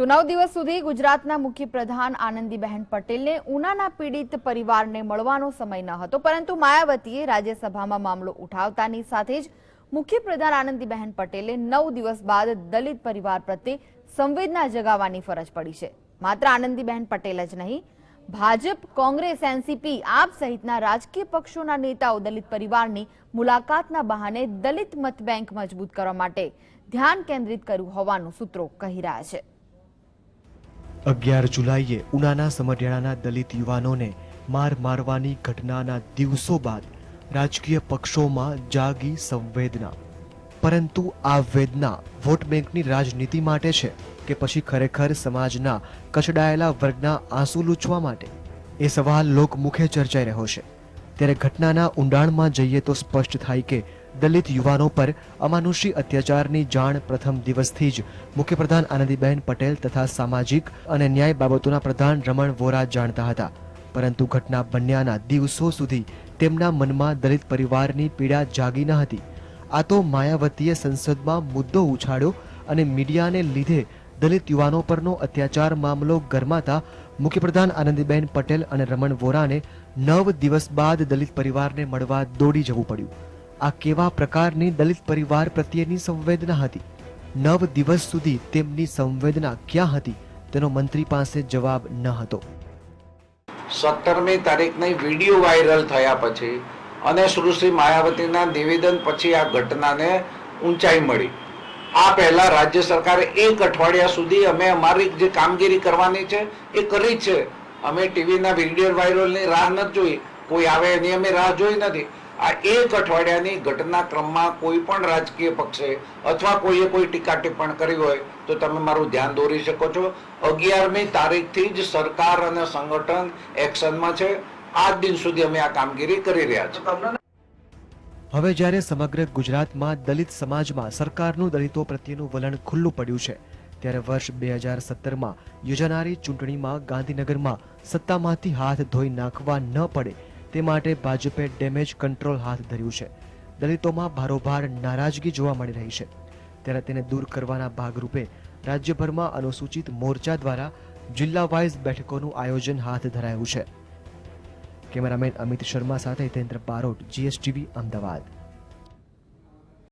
તો નવ દિવસ સુધી ગુજરાતના મુખ્યપ્રધાન આનંદીબહેન પટેલને ઉનાના પીડિત પરિવારને મળવાનો સમય ન હતો, પરંતુ માયાવતીએ રાજ્યસભામાં મામલો ઉઠાવતાની સાથે જ મુખ્યપ્રધાન આનંદીબહેન પટેલે નવ દિવસ બાદ દલિત પરિવાર પ્રત્યે સંવેદના જગાવવાની ફરજ પડી છે. માત્ર આનંદીબહેન પટેલ જ નહીં, ભાજપ, કોંગ્રેસ, એનસીપી આપ સહિતના રાજકીય પક્ષોના નેતાઓ દલિત પરિવારની મુલાકાતના બહાને દલિત મત બેંક મજબૂત કરવા માટે ધ્યાન કેન્દ્રિત કર્યું હોવાનું સૂત્રો કહી રહ્યા છે. અગિયાર જુલાઈએ ઉનાના સમઢિયાળાના દલિત યુવાનોને માર મારવાની ઘટનાના દિવસો બાદ રાજકીય પક્ષોમાં જાગી સંવેદના. પરંતુ આ વેદના વોટ બેંકની રાજનીતિ માટે છે કે પછી ખરેખર સમાજના કચડાયેલા વર્ગના આંસુ લૂછવા માટે? એ સવાલ લોકમુખે ચર્ચાઈ રહ્યો છે. ત્યારે ઘટનાના ઊંડાણમાં જઈએ તો સ્પષ્ટ થાય કે દલિત યુવાનો પર અમાનુષી અત્યાચારની જાણ પ્રથમ દિવસથી જ મુખ્યપ્રધાન આનંદીબેન પટેલ તથા સામાજિક અને ન્યાય બાબતોના પ્રધાન રમણ વોરા જાણતા હતા. પરંતુ ઘટના બન્યાના દિવસો સુધી તેમના મનમાં દલિત પરિવારની પીડા જાગી ન હતી. આ તો માયાવતીએ સંસદમાં મુદ્દો ઉછાળ્યો અને મીડિયાને લીધે દલિત યુવાનો પરનો અત્યાચાર મામલો ગરમાતા મુખ્યપ્રધાન આનંદીબેન પટેલ અને રમણ વોરાને નવ દિવસ બાદ દલિત પરિવારને મળવા દોડી જવું પડ્યું. આ કેવા પ્રકારની દલિત પરિવાર પ્રત્યેની સંવેદના હતી? નવ દિવસ સુધી તેમની સંવેદના ક્યાં હતી? તેનો મંત્રી પાસે જવાબ ન હતો. સત્તરમી તારીખની વીડિયો વાયરલ થયા પછી અને સુશ્રી માયાવતીના નિવેદન પછી આ ઘટનાને ઊંચાઈ મળી. આ પહેલા રાજ્ય સરકારે એક અઠવાડિયા સુધી અમે અમારી જે કામગીરી કરવાની છે, એ કરી છે. અમે ટીવીના વીડિયો વાયરલની રાહ નથી જોઈ. કોઈ આવે એની અમે રાહ જોઈ નથી. આ એક અઠવાડિયાની ઘટનાક્રમમાં કોઈ પણ રાજકીય પક્ષે અથવા કોઈએ કોઈ ટીકા ટિપ્પણ કરી હોય તો તમે મારું ધ્યાન દોરી શકો છો. અગિયારમી તારીખથી જ સરકાર અને સંગઠન એક્શનમાં છે. આજ દિન સુધી અમે આ કામગીરી કરી રહ્યા છીએ. હવે જ્યારે સમગ્ર ગુજરાતમાં દલિત સમાજમાં સરકારનું દલિતો પ્રત્યેનું વલણ ખુલ્લું પડ્યું છે, ત્યારે વર્ષ બે હજાર સત્તરમાં યોજાનારી ચૂંટણીમાં ગાંધીનગરમાં સત્તામાંથી હાથ ધોઈ નાખવા ન પડે તે માટે ભાજપે ડેમેજ કંટ્રોલ હાથ ધર્યું છે. દલિતોમાં ભારોભાર નારાજગી જોવા મળી રહી છે. ત્યારે તેને દૂર કરવાના ભાગરૂપે રાજ્યભરમાં અનુસૂચિત મોરચા દ્વારા જિલ્લા વાઇઝ બેઠકોનું આયોજન હાથ ધરાયું છે. કેમેરામેન અમિત શર્મા સાથે હિતેન્દ્ર બારોટ, જીએસટીવી, અમદાવાદ.